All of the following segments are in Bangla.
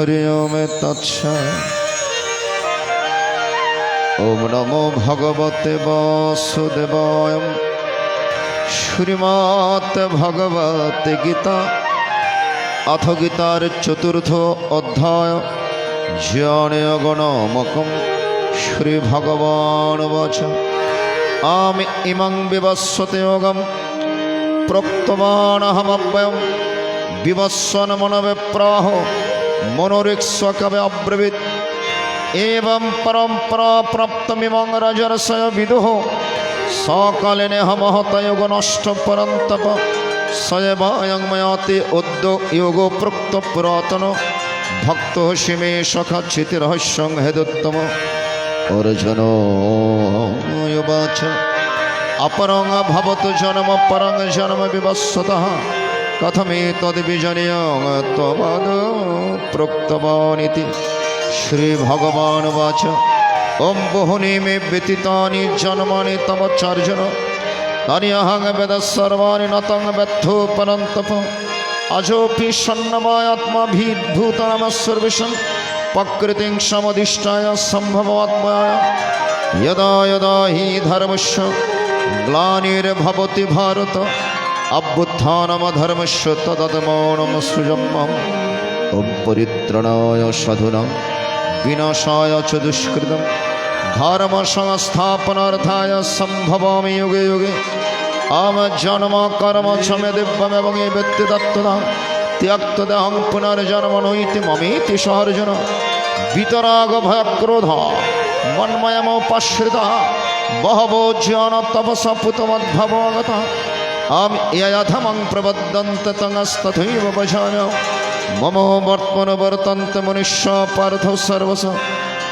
হরি ওম তৎস। ওম নমো ভগবতে বাসুদেবায়। শ্রীমৎ ভগবতে গীতা। অথ গীতার চতুর্থ অধ্যায়। জ্ঞানীয় গণমকম শ্রী ভগবান বচ। আমি ইমং বিবস্বতে যোগম। প্রক্তমানহমব্যয়ম বিবস্বন মনবিপ্রাহ মনোরিক মনোরিক্সকাবে অব্রবীত এবং পরম্পরা প্রাপ্তমিম রাজার সয় বিদুহ সকালে সকলে নেহমহতয়োগ নষ্ট পরন্তপ। সয় সয়বয়ংময়তে উদ্য যোগ প্রক্ত পুরাতন। ভক্ত সীমে সখা স্মৃতি রহস্যং হেদুত্তম। অর্জন অপরং ভবত জনম পরং জনম বিবস্বতঃ जन्म विवस्वतः कथमेतद्विजनीयं त्वमद प्रोक्तवानिति श्रीभगवानुवाच ॐ बहुनि मे व्यतीतानि जन्मानि तव चार्जुन तानि अहं वेद सर्वाणि न तं व्यथो परन्तप अजोऽपि सन्नमायात्माभिभूतानमस्सर्विषं प्रकृतिं समधिष्ठाय सम्भवात्माय यदा यदा हि धर्मस्य ग्लानिर्भवति भारत অভ্যুত্থানমধর্মস্য তদমৌনম সৃজম্যম পরিত্রণায় সাধুনম, বিনাশায় চ দুষ্কৃতম। ধর্ম সংস্থাপনার্থায় সম্ভবামি যুগে যুগে। আম জন্ম কর্ম ছমে দিব্যম এবং এই ব্যক্তি দত্তদাম। ত্যক্ত দেহং পুনর্জন্ম নইতে মমিতি সহর্জন বিতরাগ ভয়ক্রোধ মন্ময়ম উপাশ্রিত বহবো জন তপস পুতমদ্ভবগত। আমি ইয়থমং প্রবদন্ত মম বসান মম মনুষ্য পার্থ সর্বস।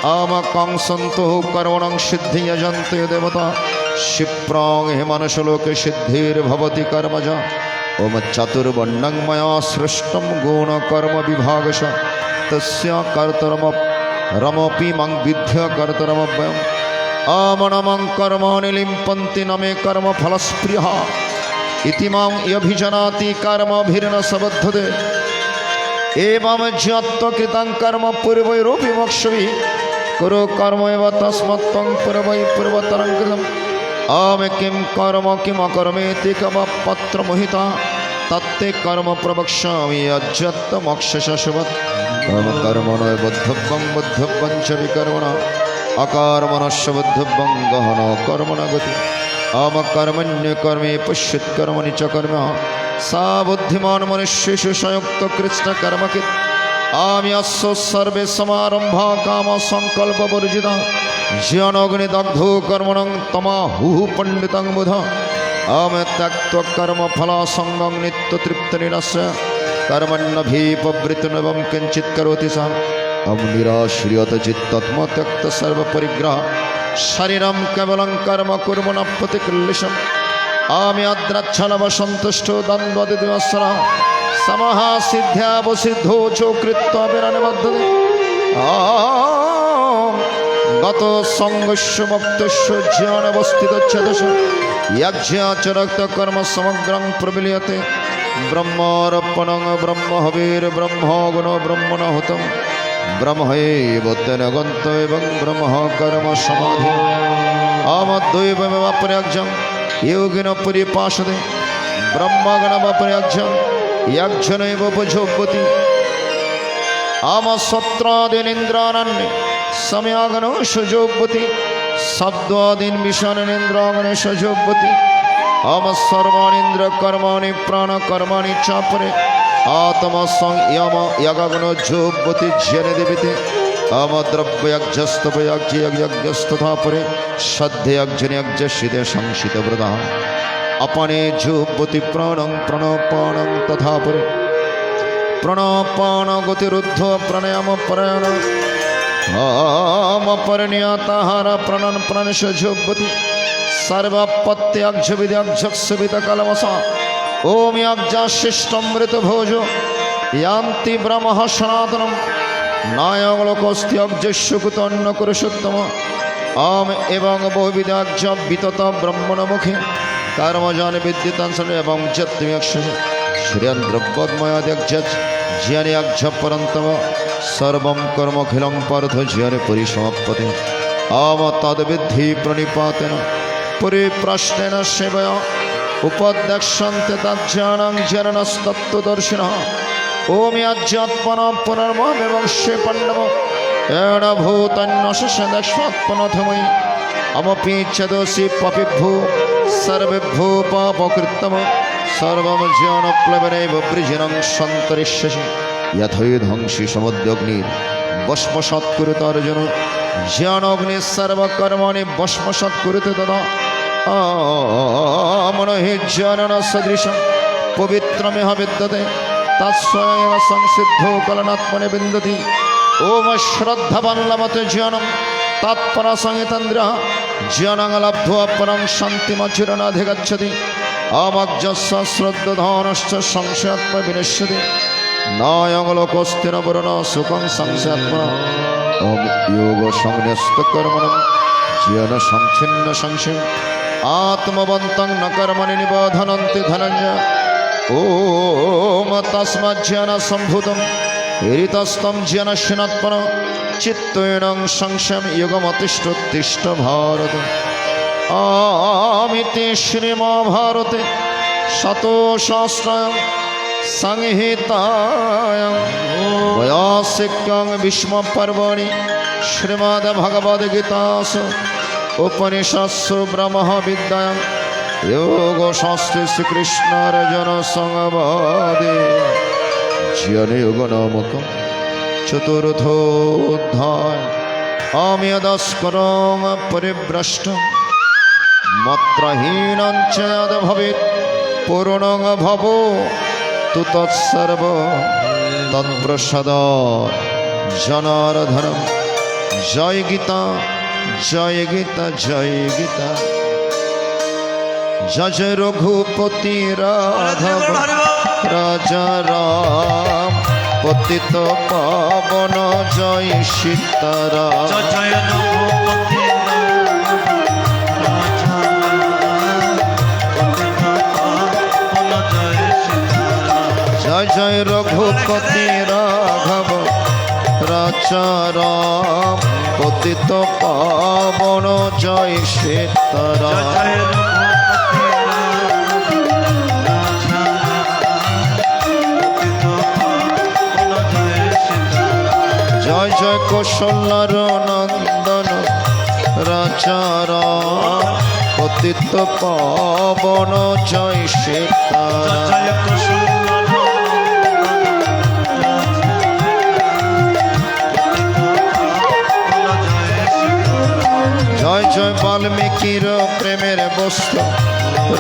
আমকং সন্তু করুণং সিদ্ধি যজন্ত দেবতা। শিপ্রং হে হিমানুষলোকে সিদ্ধিভবতি কর্মজ। ওম চতুর্বর্ণং মায়া সৃষ্ট গুণ কর্ম বিভাগ কর্তরম মং বিধ্য কর্তরমব্যয়ম আমনমং কর্মাণি লিম্পন্তি নমে কর্মফলস্পৃহা। ইতিমাম ইভিজনাতি কর্ম ভীর্ণ সবদ্ধদে। এবং যত্ত কৃতাং কর্ম পূর্বৈরূপী মোক্ষবি কুরু কর্ম এব তস্মত্বং পূর্বৈ পূর্বতরং কৃতম। অম কিম কর্ম কিম অকর্মে তি কব পত্র মোহিতা। তত্তে কর্ম প্রবক্ষ্যামি অজ্জত্ত মক্ষশাশবৎ কর্ম কর্ম নয় বুদ্ধব্যং বুদ্ধব্যঞ্চ বিকর্মণ। অকর্মণস্য বুদ্ধব্যং গহন কর্মণ গতি। অবকর্মণ্য কর্মে পশ্যুৎকর্মণি চ কর্ম। সাবুদ্ধিমান মনুষ্যু সংযুক্ত কৃষ্ণ কর্মকে আমি অশ্ব সর্বে সমারম্ভ কাম সংকল্প বর্জিত। জীবনগ্নি দগ্ধ কর্মণ তমা হুহু পণ্ডিত বুধ। আমি ত্যক্ত কর্ম ফল সঙ্গম নিত্য তৃপ্ত নিরস্য। কর্মণ্য ভীপবৃত নবম কিঞ্চিত করোতি সহ। অম নিরাশ্রিয়ত চিত্তত্ম ত্যক্ত সর্বপরিগ্রহ শরীরম কেবলং কর্ম কর্ম না প্রতিকল্লিশম আমি অদ্রাচ্ছলব সন্তুষ্ট দ্বন্দ্বদি দিবসর সমহা সিদ্ধ্যাবসিদ্ধ চকৃত্ব বিরানি বদ্ধতি গত সংঘর্ষ মুক্তস্ব জীবন অবস্থিত ছেদশ যজ্ঞাচরক্ত কর্ম সমগ্রং প্রবিলিয়তে ব্রহ্মরপণ ব্রহ্ম হবির ব্রহ্ম গুণ ব্রহ্মণ হতম ব্রহ্মৈব তেন গন্ত এবং ব্রহ্ম কর্ম সমাধি অমদ্বৈব প্রয়োগজন যোগিন পরিপাশদে ব্রহ্মগণ প্রয়োগজন ইয়াজনৈব বুঝবতী আমার সত্রাদিনীন্দ্রানন্দ সময়াগণ সুযোগবতী শব্দাদিন বিষণনেন্দ্রাগণ সুযোগবতী কর্মাণি প্রাণ কর্মাণি চাপরে आत्मा संयम यगगनो जोपति जन देवते अमद्रव्यज्ञस्तभयज्ञयज्ञस्तथा परे सद्यज्ञयज्ञशिते संशितव्रतः अपने जुपति प्राणं प्रणपानं तथा परे प्रणपान गतिरुद्ध प्राणायाम परायण आमपरिणीयताहार प्रणन प्रणश जुपति सर्वपत्याक्ष ওম ইয়াব্জাশিষ্টমৃত ভোজ। ইয়ান্তি ব্রহ্ম সনাতনম নায়কস্থি অব্জস্যকুতন্ন কুরুষোত্তম। আম এবং বহুবিধাজ্য বিতত ব্রহ্মণ মুখে কর্মজন বিদ্যুতাঞ্চল এবং যত্মিয়ক্ষ সুরেন্দ্রপদ্ময়াদ্য ঝিয়ানি আক্ষ পরন্তম সর্বম কর্মখিলং পার্থ ঝিয়ানি পরিসমাপতে আম তদ্বিদ্ধি প্রণিপাতেন। পরিপ্রশ্নেন সেবয়। উপদ্যক্ষন্তে তজ্জানং জননস্তত্ত্বদর্শিন। ওম আজ্ঞাত্মন পুনর্মম এবং সে পাণ্ডব, এণ ভূতন্যশেষদক্ষ্মাত্মনথময়ী অমপি চদোষি পপিভ্যু, সর্বেভ্যো পাপকৃত্তম, সর্বম জ্ঞানপ্লবনেব বৃজিনং সন্তরিষ্যসি। যথৈধ্বংসী সমুদ্রগ্নির ভস্মসৎ কুরুত অর্জুন। জ্ঞানগ্নি সর্বকর্মণি ভস্মসৎ কুরুতে তদা। মন হি জ্ঞানন সদৃশম। পবিত্রমেহ বিদ্যতে। তৎস্বয়ং সংসিদ্ধ কলনাত্মনে বিন্দতি। ওম শ্রদ্ধাবান লভতে জ্ঞানম। তৎপর সংহিতেন্দ্র জ্ঞানং লব্ধ্বা পরং শান্তিমচিরনাধিগচ্ছতি অমজ্জস্ব শ্রদ্ধধনশ্চ সংশয়াত্ম বিনশ্যতি। নায়ং লোকস্থির বরণ সুখং সংশয়াত্মন ওম যোগ সংন্যস্ত কর্মণম জ্ঞান সংচ্ছিন্ন সংশয়। আত্মবন্তং ন কর্মণি নিবোধনন্তি ধনঞ্জয় ওম তস্মজ্ঞান সম্ভূতম হৃতস্তম জ্ঞান সিনাত্মন চিত্তয়ং সংশম যুগমতিষ্ঠোত্তিষ্ঠ ভারত আমিতে শ্রীমহাভারতে শতসহস্রায়ং সংহিতায়ং বয়াসিক্যং ভীষ্মপর্বণি শ্রীমদ্ভগবদ্গীতাসু উপনিষৎসু ব্রহ্মবিদ্যায়ং যোগশাস্ত্রে শ্রীকৃষ্ণার্জুন সংবাদে জ্ঞানযোগ নামক চতুর্থোধ্যায় আমি দস্করং পরিভ্রষ্ট মত্রহীনং চ যদ ভবেৎ ভব তু তৎসর্ব তৎপ্রসাদ জনার্ধনম জয় গীতা জয় গীতা জয় গীতা। জয় রঘুপতি রাধব রাজা রাম। পতিত পাবন জয় সীতারাম। জয় রঘুপতি জয় জয় রঘুপতি রাঘব। রাজা রাম। পতিত পাবন জয় সীতারাম জয় জয় কৌশল্যার নন্দন রাজা রাম পতিত পাবন জয় সীতারাম জয় জয় বাল্মীকির প্রেমের বস্তু।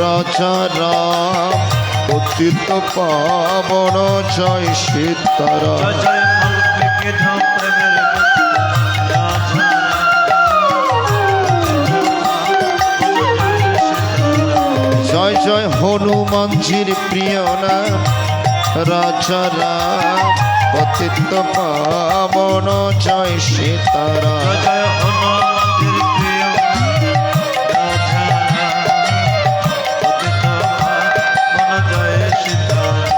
রাজা রাম পতিত পাবন জয় সীতারাম। জয় জয় হনুমানজির প্রিয় নাম। রাজা রাম পতিত পাবন জয় সীতারাম।